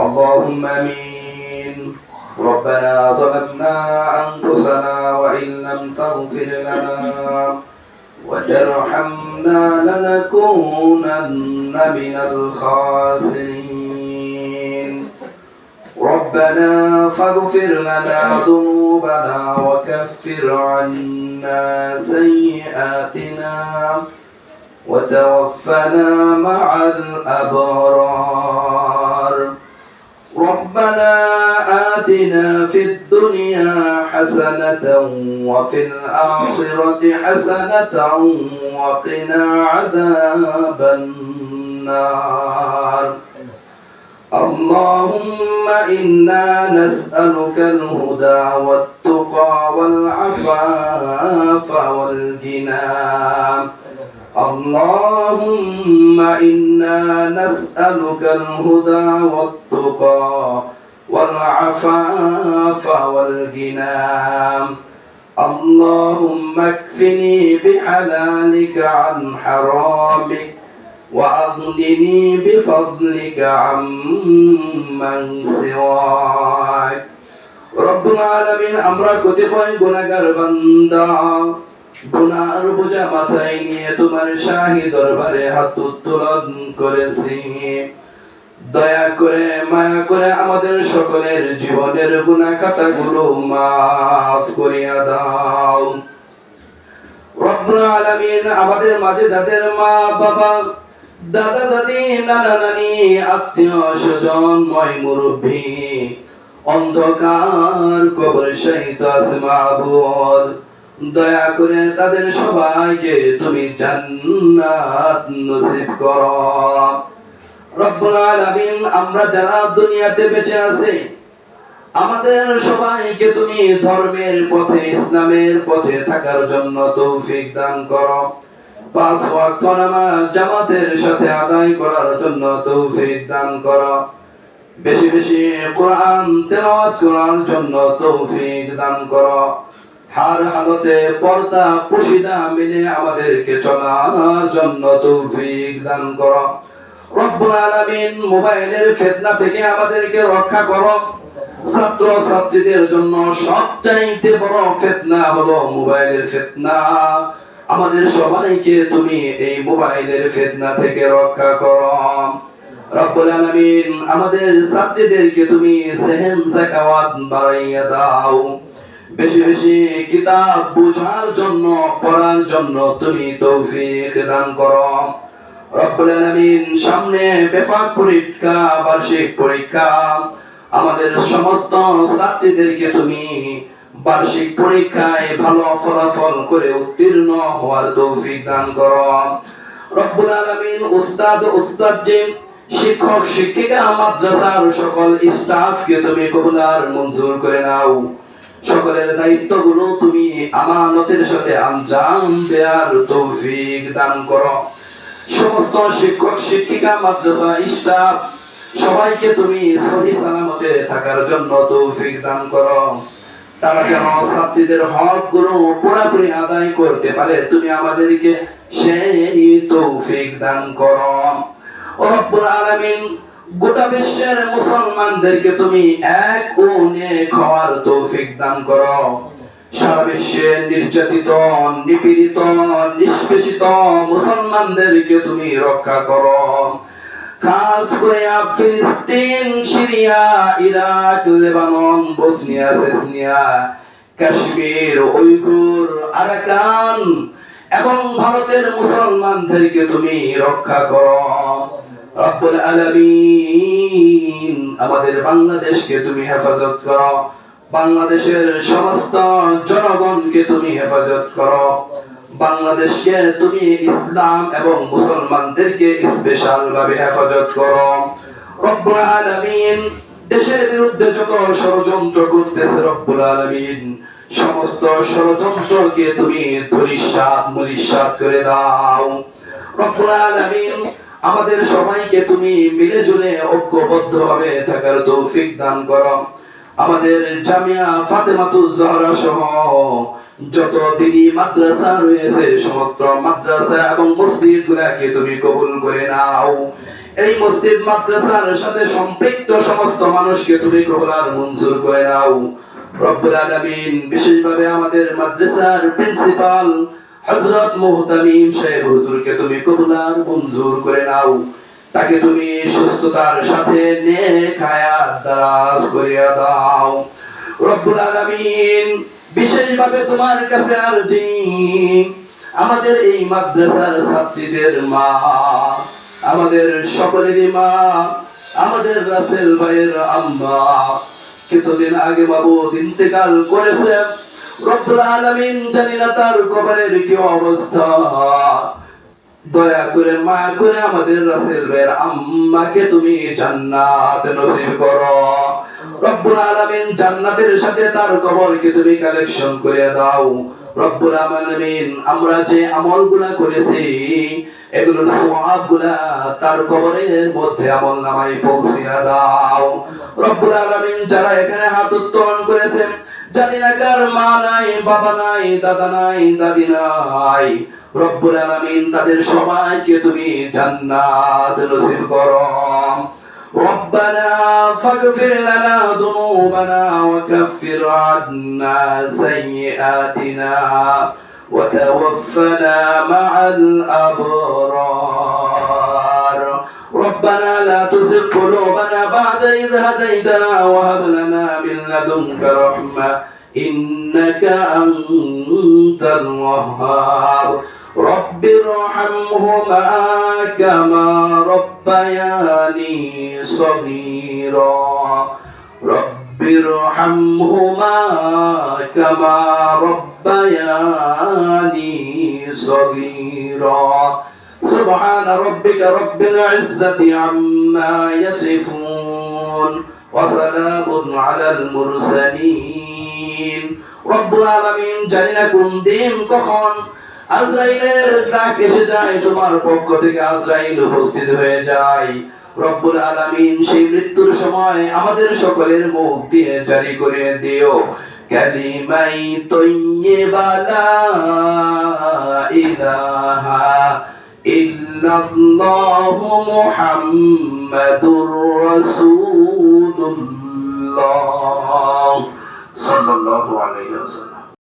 اللهم آمين. ربنا ظلمنا أنفسنا وإن لم تغفر لنا وترحمنا لنكونن من الخاسرين. ربنا فاغفر لنا ذنوبنا وكفر عنا سيئاتنا وتوفنا مع الأبرار. في الدنيا حسنة وفي الآخرة حسنة وقنا عذاب النار. اللهم إنا نسألك الهدى والتقى والعفاف والغنى. اللهم إنا نسألك الهدى والتقى والعفاف والغنى اللهم اكفني بحلالك عن حرامك وأغنني بفضلك عمن سواك رب العالمين আমরা কতিপয় গুণাগার বান্দা গুনার বোঝা মাথায় নিয়ে তোমার শাহী দরবারে হাত উত্তোলন করেছি দয়া করে, মায়া করে আমাদের সকলের জীবনের গুনাহ খাতাগুলো মাফ করিয়া দাও। রব্বুল আলামিন আমাদের মাঝে যাদের মা, বাবা, দাদা, দাদি, নানা, নানি, আত্মীয়, স্বজন ময় মুরব্বী, অন্ধকার কবর সহিত আছে মাহবুদ দয়া করে তাদের সবাইকে তুমি জান্নাত নসিব করো। রব্বুল আলামিন, আমরা যারা দুনিয়াতে বেঁচে আমাদের সবাইকে তুমি ধর্মের পথে, ইসলামের পথে থাকার জন্য তৌফিক দান করো। পাঁচ ওয়াক্ত নামাজ জামাতের সাথে আদায় করার জন্য তৌফিক দান করো। বেশি বেশি কোরআন, তেলাওয়াত করার জন্য তৌফিক দান করো। হার হালতে পর্দা, পুশিদা মেনে আমাদেরকে চলার জন্য তৌফিক দান করো। রব্বুল আলামিন মোবাইলের থেকে আমাদেরকে রক্ষা করো। ছাত্র ছাত্রীদের জন্য সবচাইতে বড় হলো মোবাইলের আমাদের সবাইকে তুমি এই মোবাইলের থেকে রক্ষা করো। রব্বুল আলামিন, আমাদের ছাত্রীদেরকে তুমি সেহেন জাকাওয়াত বাড়াইয়া দাও। বেশি বেশি কিতাব বোঝার জন্য, পড়ার জন্য তুমি তৌফিক দান করো। সামনে বেফাক পরীক্ষা, বার্ষিক পরীক্ষা। আমাদের সমস্ত ছাত্রীদেরকে তুমি বার্ষিক পরীক্ষায় ভালো ফলাফল করে উত্তীর্ণ হওয়ার তৌফিক দান করো। রব্বুল আলামিন উস্তাদ, উস্তাদজি, শিক্ষক, শিক্ষিকা, মাদ্রাসার সকল স্টাফকে তুমি কবুলার মঞ্জুর করে নাও। সকলের তুমি আমানতের সাথে আঞ্জাম দেওয়ার তৌফিক দান করো। সমস্ত শিক্ষক, শিক্ষিকা, মাদ্রাসা, স্টাফ, সবাইকে তুমি সহি সালামতে থাকার জন্য তৌফিক দান করো। তারা যেন ছাত্রীদের হকগুলো পুরোপুরি আদায় করতে পারে, তুমি আমাদেরকে সেই তৌফিক দান করো। রব্বুল আলামিন, গোটা বিশ্বের মুসলমানদেরকে তুমি এক ও নেক হওয়ার তৌফিক দান করো। সারা বিশ্বে নির্যাতিত, নিপীড়িত, নিষ্পেষিত মুসলমানদেরকে তুমি রক্ষা করো। করে ফিলিস্তিন, Syria, Iraq, Lebanon, Bosnia, Chechnya, Kashmir Arakan এবং ভারতের মুসলমানদেরকে তুমি রক্ষা করো। রব্বুল আলামিন আমাদের বাংলাদেশকে তুমি হেফাজত করো। বাংলাদেশের সমস্ত জনগণকে তুমি হেফাজত করো। বাংলাদেশকে তুমি ইসলাম এবং মুসলমানদেরকে স্পেশাল ভাবে হেফাজত করো। রব্বুল আলামিন দেশের বিরুদ্ধে যত ষড়যন্ত্র করতেছে রব্বুল আলামিন, সমস্ত ষড়যন্ত্রকে তুমি ধরিসাত মুলিসাত করে দাও। রব্বুল আলামিন আমাদের সবাইকে তুমি মিলে জুলে ঐক্যবদ্ধ ভাবে থাকার তৌফিক দান করো। আমাদের জামিয়া ফাতেমাতুল জাহরা সহ যত দিনী মাদ্রাসা রয়েছে, সমস্ত মাদ্রাসা এবং মসজিদ গুলাকে তুমি কবুল করে নাও। এই মসজিদ মাদ্রাসার সাথে সম্পৃক্ত সমস্ত মানুষকে তুমি কবুলার মঞ্জুর করে নাও। রব্বুল আলামিন বিশেষভাবে আমাদের মাদ্রাসার প্রিন্সিপাল হযরত মুহতামিম সাহেব হুজুরকে তুমি কবুলার মঞ্জুর করে নাও। তাকে তুমি সুস্থতার সাথে নেক হায়াত দারাজ করিয়া দাও। রব্বুল আলামিন বিশেষভাবে তোমার কাছে আরজি। আমাদের এই মাদ্রাসার ছাত্রীদের মা, আমাদের সকলেরই মা, আমাদের রাসেল ভাইয়ের আম্মা কিছুদিন আগে বাবু ইন্তেকাল করেছে, রব্বুল আলামিন জানি না তার কবরের কি অবস্থা। দয়া করে মায়া করে আমাদের রাসেল ভাইয়ের আম্মাকে তুমি জান্নাত নসিব করো। রব্বুল আলামিন জান্নাতের সাথে তার কবরকে তুমি কালেকশন করে দাও। রব্বুল আলামিন, আমরা যে আমলগুলা করেছি, এগুলোর সওয়াবগুলা তার কবরের মধ্যে আমল নামায় পৌঁছিয়া দাও। রব্বুল আলামিন, যারা এখানে হাত উত্তোলন করেছেন, জানি না কার মা নাই, বাবা নাই, দাদা নাই, দাদি নাই রব্বুল আলামিন তাদের সবাইকে তুমি জান্নাত নসিব করো ربنا فاغفر لنا ذنوبنا وكفر عنا سيئاتنا وتوفنا مع الأبرار ربنا لا تزغ قلوبنا بعد إذ هديتنا وهب لنا من لدنك رحمة إنك أنت الوهاب رب ارحمهما كما ربياني صغيرا رب ارحمهما كما ربياني صغيرا سبحان ربك رب العزة عما يصفون وسلام على المرسلين رب العالمين জানিনা কোন দিন কখন আজরাইলের ডাক এসে যায়, তোমার পক্ষ থেকে আজরাইল উপস্থিত হয়ে যায়। রব্বুল আলামিন সেই মৃত্যুর সময় আমাদের সকলের মুখ দিয়ে জারি করে দিও। কালিমাই তৈয়্যিবা ইলাহা ইল্লাল্লাহু মুহাম্মাদুর রাসূলুল্লাহ। সাল্লাল্লাহু আলাইহি ওয়াসাল্লাম।